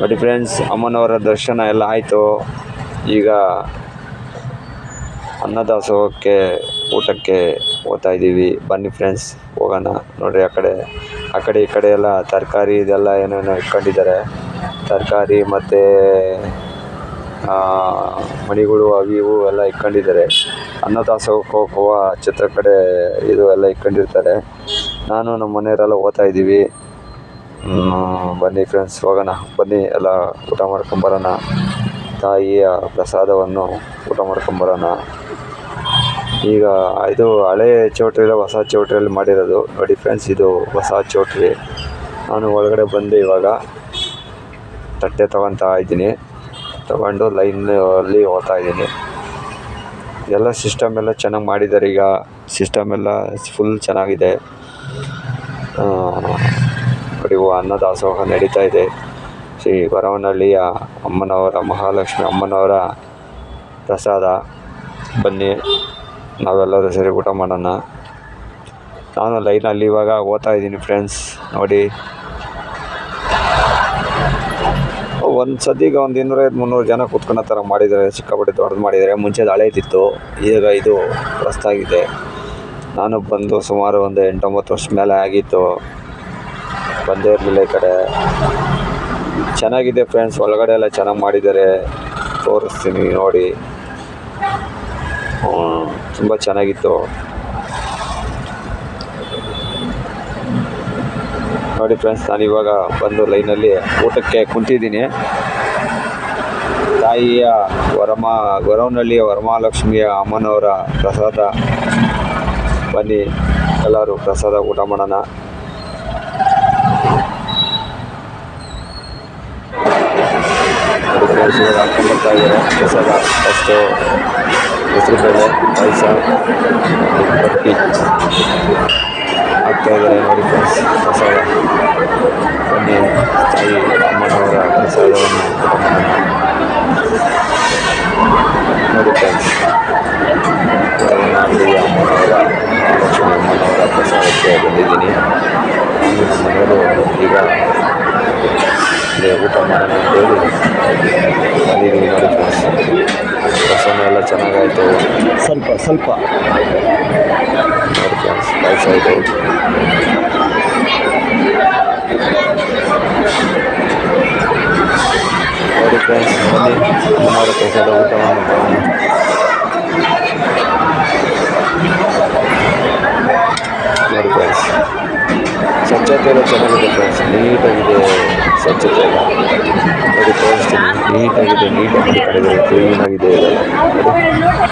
ನೋಡಿ ಫ್ರೆಂಡ್ಸ್ ಅಮ್ಮನವರ ದರ್ಶನ ಎಲ್ಲ ಆಯಿತು. ಈಗ ಅನ್ನದಾಸೋಹಕ್ಕೆ, ಊಟಕ್ಕೆ ಹೋಗ್ತಾ ಇದ್ದೀವಿ. ಬನ್ನಿ ಫ್ರೆಂಡ್ಸ್ ಹೋಗೋಣ. ನೋಡಿರಿ, ಆ ಕಡೆ ಆ ಕಡೆ, ಈ ಕಡೆ ಎಲ್ಲ ತರಕಾರಿ ಇದೆಲ್ಲ ಏನೇನೋ ಇಟ್ಕೊಂಡಿದ್ದಾರೆ. ತರಕಾರಿ ಮತ್ತು ಮಣಿಗಳು ಅವು ಇವು ಎಲ್ಲ ಇಟ್ಕೊಂಡಿದ್ದಾರೆ. ಅನ್ನದಾಸೋಹಕ್ಕೆ ಹೋಗುವ ಚಿತ್ರ ಕಡೆ ಇದು ಎಲ್ಲ ಇಟ್ಕೊಂಡಿರ್ತಾರೆ. ನಾನು ನಮ್ಮ ಮನೆಯವರೆಲ್ಲ ಓದ್ತಾ ಇದ್ದೀವಿ. ಬನ್ನಿ ಫ್ರೆಂಡ್ಸ್ ಹೋಗೋಣ. ಬನ್ನಿ, ಎಲ್ಲ ಊಟ ಮಾಡ್ಕೊಂಬರೋಣ ತಾಯಿಯ ಪ್ರಸಾದವನ್ನು ಊಟ ಮಾಡ್ಕೊಂಬರೋಣ ಈಗ ಇದು ಹಳೆ ಚೌಟ್ರಿಲ್ಲ ಹೊಸ ಚೌಟ್ರಿಯಲ್ಲಿ ಮಾಡಿರೋದು. ನೋಡಿ ಫ್ರೆಂಡ್ಸ್ ಇದು ಹೊಸ ಚೌಟ್ರಿ. ನಾನು ಒಳಗಡೆ ಬಂದೆ ಇವಾಗ. ತಟ್ಟೆ ತೊಗೊತಾ ಇದ್ದೀನಿ. ತಗೊಂಡು ಲೈನಲ್ಲಿ ಹೋಗ್ತಾ ಇದ್ದೀನಿ. ಎಲ್ಲ ಸಿಸ್ಟಮ್ ಎಲ್ಲ ಚೆನ್ನಾಗಿ ಮಾಡಿದ್ದಾರೆ ಈಗ. ಸಿಸ್ಟಮ್ ಎಲ್ಲ ಫುಲ್ ಚೆನ್ನಾಗಿದೆ. ಇವು ಅನ್ನದಾಸೋಹ ನಡೀತಾ ಇದೆ. ಶ್ರೀ ಬರವನಹಳ್ಳಿಯ ಅಮ್ಮನವರ, ಮಹಾಲಕ್ಷ್ಮಿ ಅಮ್ಮನವರ ಪ್ರಸಾದ. ಬನ್ನಿ, ನಾವೆಲ್ಲರೂ ಸೇರಿ ಊಟ ಮಾಡೋಣ. ನಾನು ಲೈನಲ್ಲಿ ಇವಾಗ ಓದ್ತಾ ಇದ್ದೀನಿ ಫ್ರೆಂಡ್ಸ್ ನೋಡಿ. ಒಂದು ಸದ್ಯಗೆ ಒಂದು ಇನ್ನೂರೈದು, ಮುನ್ನೂರು ಜನ ಕೂತ್ಕೊಳ್ಳೋ ಥರ ಮಾಡಿದ್ದಾರೆ, ಸಿಕ್ಕಾಪಟ್ಟೆ ದೊಡ್ಡದು ಮಾಡಿದ್ದಾರೆ. ಮುಂಚೆ ಹಳೇದಿತ್ತು ಈಗ ಇದು ಹೊಸ್ತಾಗಿದೆ ನಾನು ಬಂದು ಸುಮಾರು ಒಂದು ಎಂಟೊಂಬತ್ತು ವರ್ಷ ಮೇಲೆ ಆಗಿತ್ತು. ಬಂದೇ ಇರಲಿಲ್ಲ ಈ ಕಡೆ. ಚೆನ್ನಾಗಿದೆ ಫ್ರೆಂಡ್ಸ್ ಒಳಗಡೆ ಎಲ್ಲ ಚೆನ್ನಾಗಿ ಮಾಡಿದ್ದಾರೆ. ತೋರಿಸ್ತೀನಿ ನೋಡಿ. ತುಂಬ ಚೆನ್ನಾಗಿತ್ತು. ನೋಡಿ ಫ್ರೆಂಡ್ಸ್ ನಾನು ಇವಾಗ ಬಂದು ಲೈನಲ್ಲಿ ಊಟಕ್ಕೆ ಕುಂತಿದ್ದೀನಿ. ತಾಯಿಯ ವರಮ ಗೊರವನಹಳ್ಳಿಯ ವರಮಹಾಲಕ್ಷ್ಮಿಯ ಅಮ್ಮನವರ ಪ್ರಸಾದ. ಬನ್ನಿ, ಎಲ್ಲರೂ ಪ್ರಸಾದ ಊಟ ಮಾಡೋಣ. ನೋಡಿ ಫ್ರೆಂಡ್ಸ್ ಇವಾಗ ಹಾಕ್ಕೊಂಡ್ಬರ್ತಾ ಇದ್ದಾರೆ ಪ್ರಸಾದ ಫಸ್ಟು ಹೆಸರುಬೇಳೆ ಪಾಯಸ ರೊಟ್ಟಿ ಹಾಕ್ತಾ ಇದ್ದಾರೆ ನೋಡಿ ಫ್ರೆಂಡ್ಸ್ ಪ್ರಸಾದ ಬನ್ನಿ ಪ್ರಸಾದಕ್ಕೆ ಬಂದಿದ್ದೀನಿ ಈಗ ಊಟ ಮಾಡೋಣ ಅಂತೇಳಿ ಬಂದಿದ್ದೀನಿ ನೋಡಿ ಪ್ರಸನ್ನ ಎಲ್ಲ ಚೆನ್ನಾಗಾಯಿತು ಸ್ವಲ್ಪ ಸ್ವಲ್ಪ ಆಯಿತು ನೋಡಿ ಫ್ರೆಂಡ್ಸ್ ಬನ್ನಿ ಅಮ್ಮನವರ ಪ್ರಸಾದ ಊಟವನ್ನು ಮಾಡೋಣ ನೋಡಿ ಫ್ರೆಂಡ್ಸ್ ಎಲ್ಲ ಚೆನ್ನಾಗಿದೆ ಫ್ರೆಂಡ್ಸ್ ನೀಟಾಗಿದೆ ಸ್ವಚ್ಛತೆ. ಎಲ್ಲ ನೋಡಿ ತೋರಿಸ್ತೀನಿ. ನೀಟಾಗಿದೆ ನೀಟಾಗಿ ಕ್ಲೀನಾಗಿದೆ ಇದೆಲ್ಲ